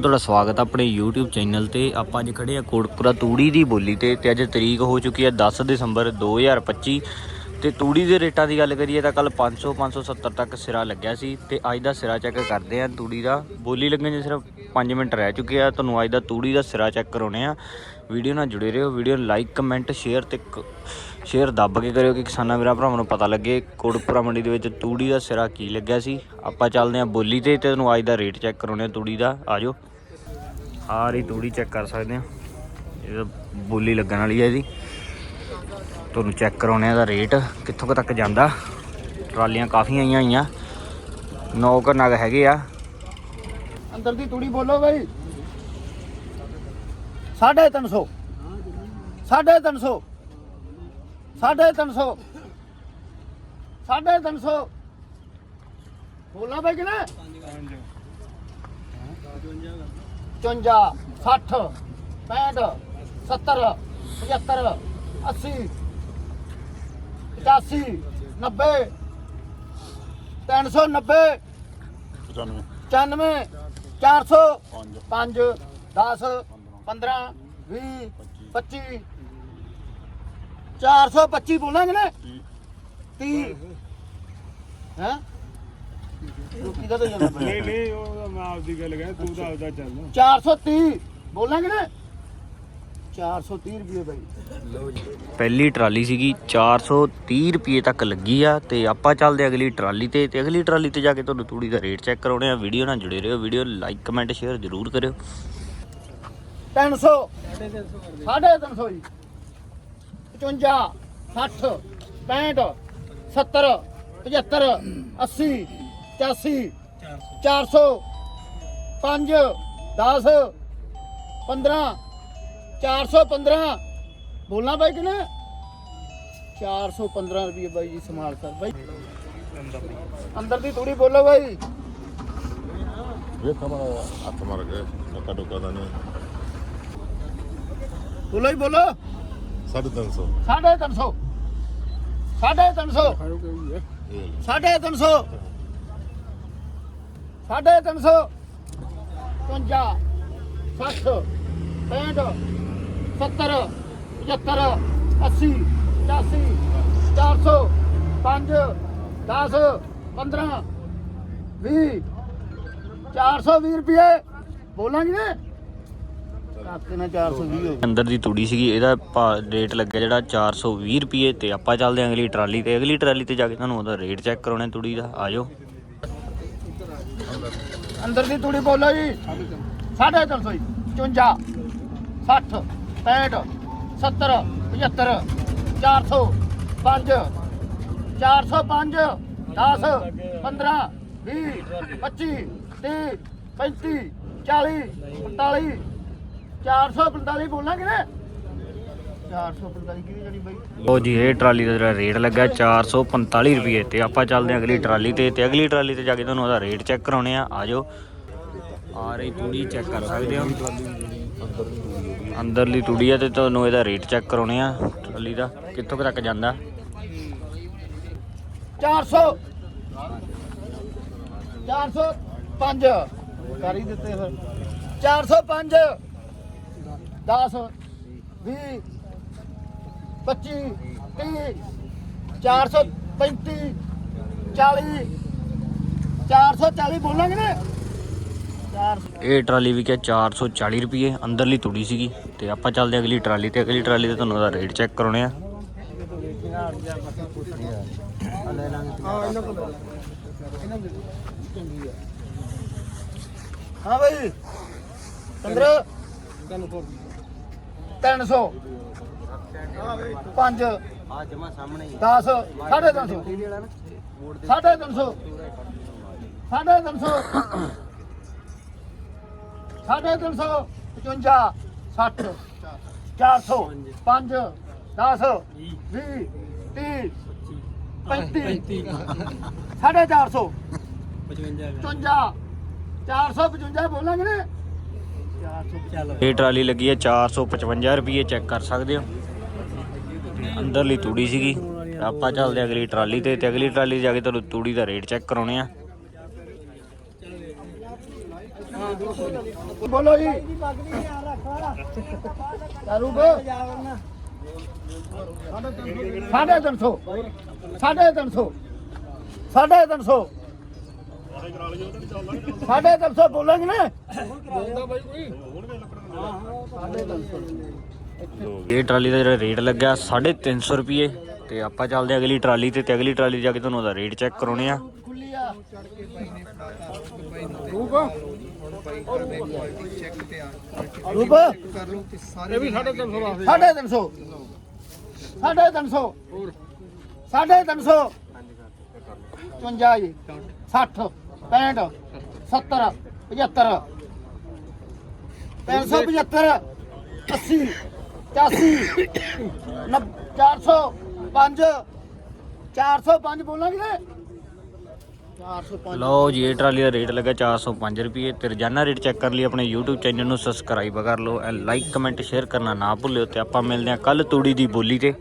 ਤੁਹਾਡਾ ਸਵਾਗਤ ਹੈ ਆਪਣੇ YouTube ਚੈਨਲ ਤੇ। ਆਪਾਂ ਅੱਜ ਖੜੇ ਆ ਕੋਟਪੁਰਾ ਤੂੜੀ ਦੀ ਬੋਲੀ ਤੇ ਤੇ ਅੱਜ ਤਰੀਕ ਹੋ ਚੁੱਕੀ ਹੈ 10 ਦਸੰਬਰ 2025 ਤੇ ਤੂੜੀ ਦੇ ਰੇਟਾਂ ਦੀ ਗੱਲ ਕਰੀਏ ਤਾਂ ਕੱਲ 500 570 ਤੱਕ ਸਿਰਾ ਲੱਗਿਆ ਸੀ ਤੇ ਅੱਜ ਦਾ ਸਿਰਾ ਚੈੱਕ ਕਰਦੇ ਆ ਤੂੜੀ ਦਾ। ਬੋਲੀ ਲੱਗਣ 'ਚ ਸਿਰਫ 5 ਮਿੰਟ ਰਹਿ ਚੁੱਕੇ ਆ। ਤੁਹਾਨੂੰ ਅੱਜ ਦਾ ਤੂੜੀ ਦਾ ਸਿਰਾ ਚੈੱਕ ਕਰਾਉਣੇ ਆ। ਵੀਡੀਓ ਨਾਲ ਜੁੜੇ ਰਹੋ। ਵੀਡੀਓ ਲਾਈਕ, ਕਮੈਂਟ, ਸ਼ੇਅਰ ਤੇ ਸ਼ੇਅਰ ਦੱਬ ਕੇ ਕਰਿਓ ਕਿ ਕਿਸਾਨਾਂ ਮੇਰਾ ਭਰਾਵਾਂ ਨੂੰ ਪਤਾ ਲੱਗੇ ਕੋਟਪੁਰਾ ਮੰਡੀ ਦੇ ਵਿੱਚ ਤੂੜੀ ਦਾ ਸਿਰਾ ਕੀ ਲੱਗਿਆ ਸੀ। ਆਪਾਂ ਚੱਲਦੇ ਆ ਬੋਲੀ ਤੇ ਤੇ ਤੁਹਾਨੂੰ ਅੱਜ ਦਾ ਰੇਟ ਚੈੱਕ ਕਰਾਉਣੇ ਆ ਤੂੜੀ ਦਾ। ਆਜੋ ਆ ਰਹੀ ਤੂੜੀ ਚੈੱਕ ਕਰ ਸਕਦੇ ਆ ਇਹ ਬੋਲੀ ਲੱਗਣ ਵਾਲੀ ਹੈ ਇਹਦੀ ਤੁਹਾਨੂੰ ਚੈੱਕ ਕਰਾਉਣੇ ਆ ਦਾ ਰੇਟ, ਕਿੱਥੋਂ ਕੁ ਤੱਕ ਜਾਂਦਾ। ਟਰਾਲੀਆਂ ਕਾਫੀ ਆਈਆਂ ਹੋਈਆਂ। ਨੌ ਕੁ ਨਗ ਹੈਗੇ ਆ। ਅੰਦਰ ਦੀ ਤੂੜੀ ਬੋਲੋ ਬਈ। 350 350 350 350 ਬੋਲਣਾ ਬਈ ਕਿਨੇ 54 60 65 70 75 80 85 90 390 95 400 5 10 15 20 25 425 ਬੋਲਾਂਗੇ ਨਾ 30 ਹੈ। ਰੋਕੀ ਦਾ ਤਾਂ ਜਾਂਦਾ ਨਹੀਂ ਨਹੀਂ ਉਹ ਮੈਂ ਆਪਦੀ ਗੱਲ ਕਰ ਤੂੰ ਤਾਂ ਆਪਦਾ ਚੱਲ। 430 ਬੋਲਾਂਗੇ ਨਾ 430 ਰੁਪਏ ਬਾਈ। ਪਹਿਲੀ ਟਰਾਲੀ ਸੀਗੀ 430 ਰੁਪਏ ਤੱਕ ਲੱਗੀ ਆ ਤੇ ਆਪਾਂ ਚੱਲਦੇ ਅਗਲੀ ਟਰਾਲੀ ਤੇ ਤੇ ਅਗਲੀ ਟਰਾਲੀ ਤੇ ਜਾ ਕੇ ਤੁਹਾਨੂੰ ਤੂੜੀ ਦਾ ਰੇਟ ਚੈੱਕ ਕਰਾਉਣੇ ਆ ਵੀਡੀਓ ਨਾਲ ਜੁੜੇ ਰਹੋ ਵੀਡੀਓ ਲਾਈਕ ਕਮੈਂਟ ਸ਼ੇਅਰ ਜ਼ਰੂਰ ਕਰਿਓ। 300 350 ਜੀ। 55 60 65 70 75 80 85 400 5 10 15 415 ਬੋਲਣਾ ਬਾਈ ਕਿ ਨਾ 415 ਰੁਪਏ ਬਾਈ ਜੀ ਸੰਭਾਲ ਕਰ ਬਾਈ। ਅੰਦਰ ਦੀ ਥੋੜੀ ਬੋਲੋ ਬਾਈ। ਵੇਖਾਂ ਮਾੜਾ ਹੱਥ ਮਾਰ ਕੇ ਨੱਕਾ ਟੋਕਾ ਦਾ ਨਹੀਂ। ਬੋਲੋ ਹੀ ਬੋਲੋ। 350 ਸਾਢੇ ਤਿੰਨ ਸੌ। ਸਾਢੇ ਤਿੰਨ ਸੌ। ਇਹ ਸਾਢੇ ਤਿੰਨ ਸੌ। ਸਾਢੇ ਤਿੰਨ ਸੌ। 50 60 65 70 75 80 85 400 5 10 15 20 420 ਰੁਪਏ। ਬੋਲਾਂਗੇ। ਨੇ ਕਾਕੇ ਨਾਲ 420 ਹੋ ਅੰਦਰ ਦੀ ਤੂੜੀ ਸੀਗੀ, ਇਹਦਾ ਭਾ- ਰੇਟ ਲੱਗਿਆ ਜਿਹੜਾ 420 ਰੁਪਏ ਤੇ ਆਪਾਂ ਚੱਲਦੇ ਹਾਂ ਅਗਲੀ ਟਰਾਲੀ ਤੇ। ਅਗਲੀ ਟਰਾਲੀ ਤੇ ਜਾ ਕੇ ਤੁਹਾਨੂੰ ਉਹਦਾ ਰੇਟ ਚੈੱਕ ਕਰਾਉਣਾ ਤੂੜੀ ਦਾ। ਆਜੋ ਅੰਦਰ ਦੀ ਤੂੜੀ ਬੋਲੋ ਜੀ। ਸਾਢੇ ਤਿੰਨ ਸੌ ਜੀ। 54 60 65 70 75 400 5 405 10 15 20 25 30 35 40 45 445 ਬੋਲਾਂਗੇ ਨਾ। 445 ਕਿਹਦੀ ਜਣੀ ਬਾਈ? ਲੋ ਜੀ ਇਹ ਟਰਾਲੀ ਦਾ ਜਿਹੜਾ ਰੇਟ ਲੱਗਾ 445 ਰੁਪਏ ਤੇ। ਆਪਾਂ ਚੱਲਦੇ ਹਾਂ ਅਗਲੀ ਟਰਾਲੀ ਤੇ ਤੇ ਅਗਲੀ ਟਰਾਲੀ ਤੇ ਜਾ ਕੇ ਤੁਹਾਨੂੰ ਉਹਦਾ ਰੇਟ ਚੈੱਕ ਕਰਾਉਣੇ ਆ। ਆਜੋ ਆ ਰਹੀ ਤੂੜੀ ਚੈੱਕ ਕਰ ਸਕਦੇ ਹੋ। ਅੰਦਰਲੀ ਤੂੜੀ ਆ ਤੇ ਤੁਹਾਨੂੰ ਇਹਦਾ ਰੇਟ ਚੈੱਕ ਕਰਾਉਣੇ ਆ ਟਰਾਲੀ ਦਾ। ਕਿੱਥੋਂ ਕੁ ਤੱਕ ਜਾਂਦਾ? 400 405 ਕਰ ਹੀ ਦਿੱਤੇ ਫਿਰ। 405 10 20 25 30 435 40 440 ਬੋਲਾਂਗੇ ਨਾ? 400 ਇਹ ਟਰਾਲੀ ਵੀ ਕਿਹਾ 440 ਰੁਪਏ ਅੰਦਰਲੀ ਤੂੜੀ ਸੀਗੀ ਤੇ ਆਪਾਂ ਚੱਲਦੇ ਅਗਲੀ ਟਰਾਲੀ ਤੇ ਅਗਲੀ ਟਰਾਲੀ ਤੇ ਤੁਹਾਨੂੰ ਉਹਦਾ ਰੇਟ ਚੈੱਕ ਕਰਾਉਣੇ ਆ। ਹਾਂ ਭਾਈ 15 300 5 ਆ ਜਮਾ ਸਾਹਮਣੇ ਹੀ 10 ਸਾਢੇ 300 ਸਾਢੇ 300 ਸਾਢੇ 300 ਸਾਢੇ 300 55 60 400 5 10 20 30 35 ਸਾਢੇ 400 55 455 ਬੋਲਾਂਗੇ ਨੇ। 455 ਇਹ ਟਰਾਲੀ ਲੱਗੀ ਹੈ 455 ਰੁਪਏ, ਚੈੱਕ ਕਰ ਸਕਦੇ ਹੋ। ਅੰਦਰਲੀ ਤੂੜੀ ਸੀਗੀ। ਆਪਾਂ ਚੱਲਦੇ ਅਗਲੀ ਟਰਾਲੀ ਤੇ ਤੇ ਅਗਲੀ ਟਰਾਲੀ ਜਾ ਕੇ ਤੁਹਾਨੂੰ ਤੂੜੀ ਦਾ ਰੇਟ ਚੈੱਕ ਕਰਾਉਣੇ ਆ। ਬੋਲੋ ਜੀ। ਸਾਢੇ 300 ਸਾਢੇ 300 ਸਾਢੇ 300 ਸਾਡੇ 300 ਬੋਲਾਂਗੇ ਨਾ। ਇਹ ਟਰਾਲੀ ਦਾ ਜਿਹੜਾ ਰੇਟ ਲੱਗਿਆ 350 ਰੁਪਏ ਤੇ ਆਪਾਂ ਚੱਲਦੇ ਆ ਅਗਲੀ ਟਰਾਲੀ ਤੇ ਅਗਲੀ ਟਰਾਲੀ ਜਾ ਕੇ ਤੁਹਾਨੂੰ ਉਹਦਾ ਰੇਟ ਚੈੱਕ ਕਰਾਉਣੇ ਆ। ਰੂਪ। ਇਹ ਵੀ 350 350 350 ਹੋਰ 350 60 65 70 75 375 80 85 405 405 ਬੋਲਾਂਗੇ ਨੇ 405 ਲਓ ਜੀ, ਇਹ ਟਰਾਲੀ ਦਾ ਰੇਟ ਲੱਗਾ 405 ਰੁਪਏ ਤੇ ਰੋਜ਼ਾਨਾ ਰੇਟ ਚੈੱਕ ਕਰਨ ਲਈ ਆਪਣੇ YouTube ਚੈਨਲ ਨੂੰ ਸਬਸਕ੍ਰਾਈਬ ਕਰ ਲਓ। ਐ ਲਾਈਕ ਕਮੈਂਟ ਸ਼ੇਅਰ ਕਰਨਾ ਨਾ ਭੁੱਲਿਓ ਤੇ ਆਪਾਂ ਮਿਲਦੇ ਹਾਂ ਕੱਲ ਤੂੜੀ ਦੀ ਬੋਲੀ ਤੇ।